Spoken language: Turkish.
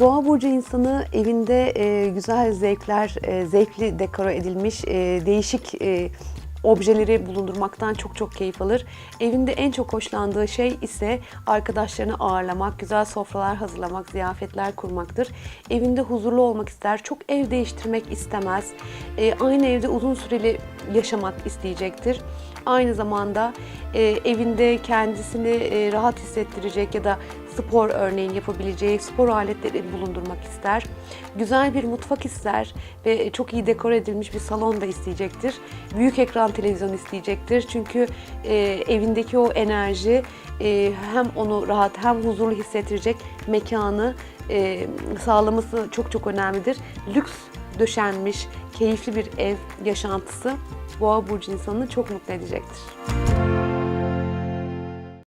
Boğa burcu insanı evinde e, güzel zevkler, e, zevkli dekore edilmiş e, değişik e, objeleri bulundurmaktan çok çok keyif alır. Evinde en çok hoşlandığı şey ise arkadaşlarını ağırlamak, güzel sofralar hazırlamak, ziyafetler kurmaktır. Evinde huzurlu olmak ister, çok ev değiştirmek istemez. E, aynı evde uzun süreli yaşamak isteyecektir. Aynı zamanda e, evinde kendisini e, rahat hissettirecek ya da spor örneğin yapabileceği spor aletleri bulundurmak ister. Güzel bir mutfak ister ve çok iyi dekore edilmiş bir salon da isteyecektir. Büyük ekran televizyon isteyecektir. Çünkü e, evindeki o enerji e, hem onu rahat hem huzurlu hissettirecek mekanı e, sağlaması çok çok önemlidir. Lüks döşenmiş, keyifli bir ev yaşantısı Boğa burcu insanını çok mutlu edecektir.